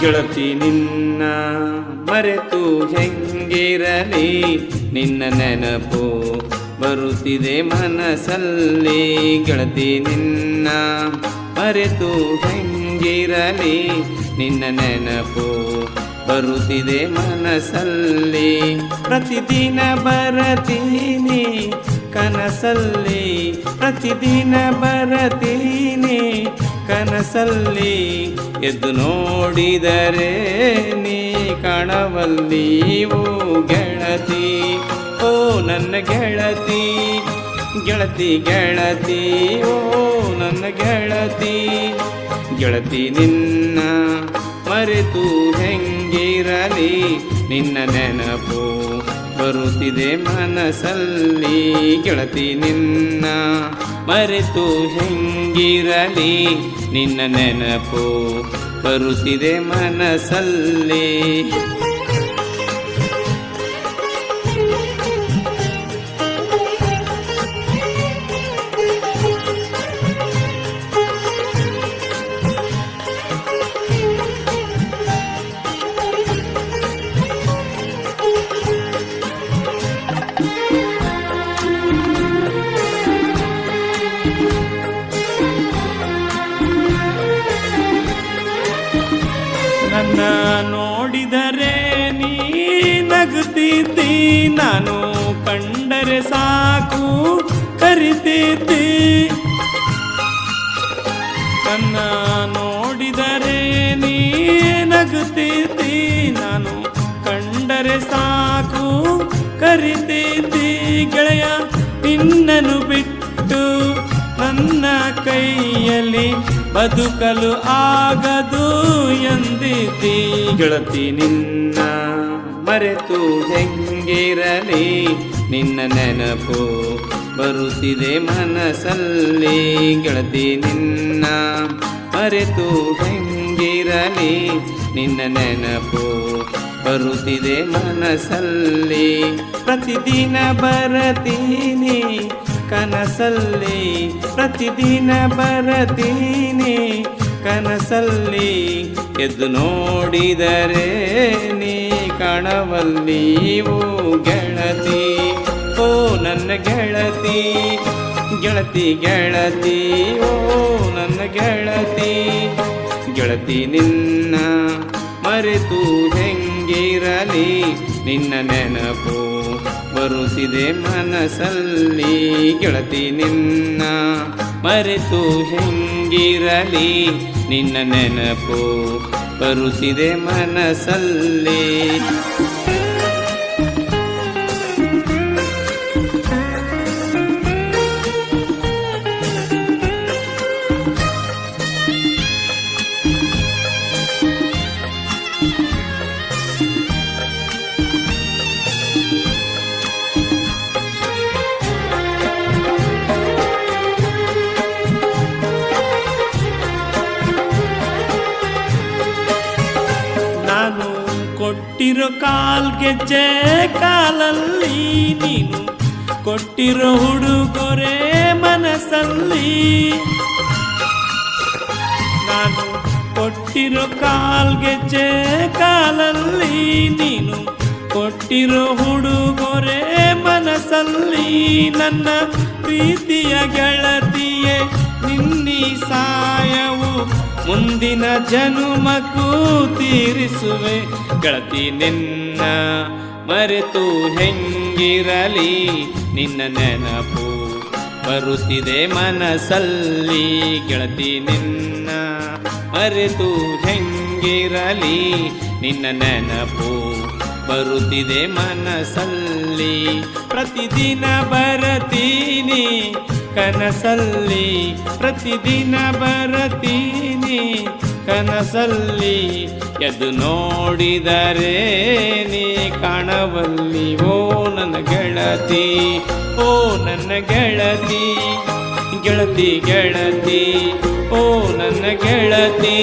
ಗೆಳತಿ ನಿನ್ನ ಮರೆತು ಹೆಂಗಿರಲಿ? ನಿನ್ನ ನೆನಪು ಬರುತ್ತಿದೆ ಮನಸ್ಸಲ್ಲಿ. ಗೆಳತಿ ನಿನ್ನ ಮರೆತು ಹೆಂಗಿರಲಿ? ನಿನ್ನ ನೆನಪು ಬರುತ್ತಿದೆ ಮನಸ್ಸಲ್ಲಿ. ಪ್ರತಿದಿನ ಬರತೀನಿ ಕನಸಲ್ಲಿ ಪ್ರತಿದಿನ ಬರತೀನಿ. ಕನಸಲ್ಲಿ ಎದ್ದು ನೋಡಿದರೆ ನೀ ಕಣವಲ್ಲಿ ಓ ಗೆಳತಿ. ಓ ನನ್ನ ಗೆಳತಿ ಗೆಳತಿ ಗೆಳತಿ, ಓ ನನ್ನ ಗೆಳತಿ. ಗೆಳತಿ ನಿನ್ನ ಮರೆತು ಹೆಂಗಿರಲಿ, ನಿನ್ನ ನೆನಪು ಬರುತ್ತಿದೆ ಮನಸ್ಸಲ್ಲಿ ಗೆಳತಿ ನಿನ್ನ. ಮರೆತು ಹೆಂಗಿರಲಿ ನಿನ್ನ ನೆನಪು ಬರುತ್ತಿದೆ ಮನಸ್ಸಲ್ಲಿ. ನಗುತ್ತಿದ್ದಿ ನಾನು ಕಂಡರೆ ಸಾಕು ಕರಿತಿದ್ದಿ ನನ್ನ ನೋಡಿದರೆ ನೀ ನಗುತ್ತಿದ್ದಿ ನಾನು ಕಂಡರೆ ಸಾಕು ಕರಿತಿದ್ದಿ ಗೆಳೆಯ, ನಿನ್ನನ್ನು ಬಿಟ್ಟು ನನ್ನ ಕೈಯಲ್ಲಿ ಬದುಕಲು ಆಗದು ಎಂದಿದ್ದಿ ಗೆಳತಿ ನಿನ್ನ. ಮರೆತು ಹೆಂಗಿರಲಿ? ನಿನ್ನ ನೆನಪು ಬರುತ್ತಿದೆ ಮನಸ್ಸಲ್ಲಿ. ಗೆಳತಿ ನಿನ್ನ ಮರೆತು ಹೆಂಗಿರಲಿ? ನಿನ್ನ ನೆನಪು ಬರುತ್ತಿದೆ ಮನಸ್ಸಲ್ಲಿ. ಪ್ರತಿದಿನ ಬರತೀನಿ ಕನಸಲ್ಲಿ. ಪ್ರತಿದಿನ ಬರತೀನಿ ಕನಸಲ್ಲಿ. ಎದ್ದು ನೋಡಿದರೆ ನೀ ಕಾಣವಲ್ಲಿ ಓ ಗೆಳತಿ. ಓ ನನ್ನ ಗೆಳತಿ ಗೆಳತಿ ಗೆಳತಿ, ಓ ನನ್ನ ಗೆಳತಿ. ಗೆಳತಿ ನಿನ್ನ ಮರೆತು ಹೆಂಗಿರಲಿ? ನಿನ್ನ ನೆನಪು ಬರುತ್ತಿದೆ ಮನಸ್ಸಲ್ಲಿ. ಗೆಳತಿ ನಿನ್ನ ಮರೆತು ಹೆಂಗಿರಲಿ? ನಿನ್ನ ನೆನಪು ಬರುತ್ತಿದೆ ಮನಸ್ಸಲ್ಲಿ. ಕೊಟ್ಟಿರೋ ಕಾಲ್ಗೆಜ್ಜೆ ಕಾಲಲ್ಲಿ ನೀನು ಕೊಟ್ಟಿರೋ ಹುಡುಗೊರೆ ಮನಸ್ಸಲ್ಲಿ. ನಾನು ಕೊಟ್ಟಿರೋ ಕಾಲ್ಗೆಜ್ಜೆ ಕಾಲಲ್ಲಿ ನೀನು ಕೊಟ್ಟಿರೋ ಹುಡುಗೊರೆ ಮನಸ್ಸಲ್ಲಿ. ನನ್ನ ಪ್ರೀತಿಯ ಗೆಳತಿಯೇ, ನಿನ್ನಿ ಸಾಯವು ಮುಂದಿನ ಜನುಮಕ್ಕೂ ತೀರಿಸುವೆ ಗಳತಿ ನಿನ್ನ ಮರೆತು ಹೆಂಗಿರಲಿ? ನಿನ್ನ ನೆನಪು ಬರುತ್ತಿದೆ ಮನಸ್ಸಲ್ಲಿ. ಗೆಳತಿ ನಿನ್ನ ಮರೆತು ಹೆಂಗಿರಲಿ? ನಿನ್ನ ನೆನಪು ಬರುತ್ತಿದೆ ಮನಸಲ್ಲಿ ಪ್ರತಿದಿನ ಬರತೀನಿ ಕನಸಲ್ಲಿ ಪ್ರತಿದಿನ ಬರತೀನಿ. ಕನಸಲ್ಲಿ ಎದ್ದು ನೋಡಿದರೆ ನೀ ಕಾಣವಲ್ಲಿ, ಓ ನನ್ನ ಗೆಳತಿ, ಓ ನನ್ನ ಗೆಳತಿ ಗೆಳತಿ ಗೆಳತಿ, ಓ ನನ್ನ ಗೆಳತಿ.